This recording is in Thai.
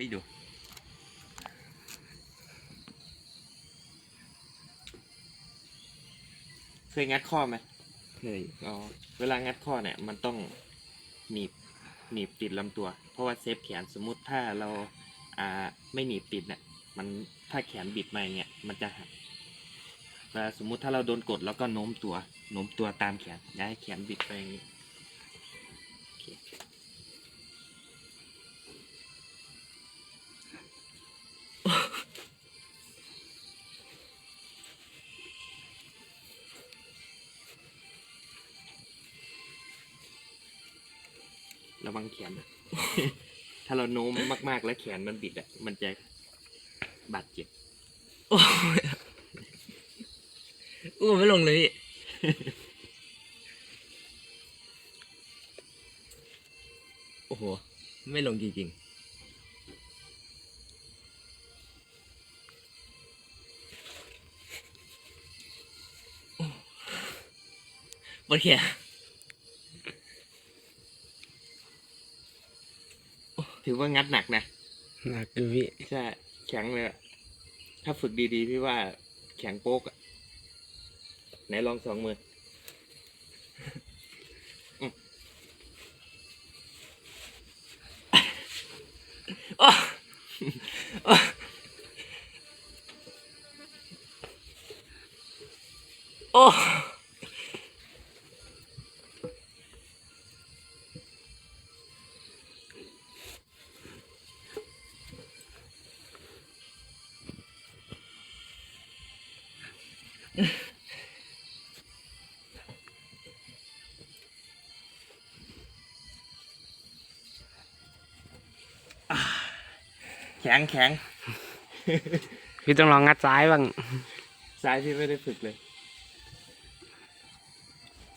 ให้ดู เคยงัดข้อไหมเคยอ๋อเวลางัดข้อเนี่ย มันต้องหนีบหนีบติดลำตัว เพราะว่าเซฟแขนสมมุติถ้าเราอ่าไม่หนีบติดเนี่ยมันถ้าแขนบิดมาอย่างเงี้ยมันจะหักเวลาสมมุติถ้าเราโดนกดแล้วก็โน้มตัวโน้มตัวตามแขนอย่าให้แขนบิดไปอย่างนี้ ระวังแขนนะถ้าเราโน้มมากๆแล้วแขนมันบิดอะ มันจะบาดเจ็บโอ้ยอู้ไม่ลงเลยพี่โอ้โห ไม่ลงจริงๆโถือว่างัดหนักนะหนักอยู่พี่ใช่แข็งเลยอะถ้าฝึกดีๆพี่ว่าแข็งโป๊กอะไหนลองสองมือโอ้โอ้โอ้ แข็งแข็ง พี่ต้องลองงัดซ้ายบ้าง ซ้ายพี่ไม่ได้ฝึกเลย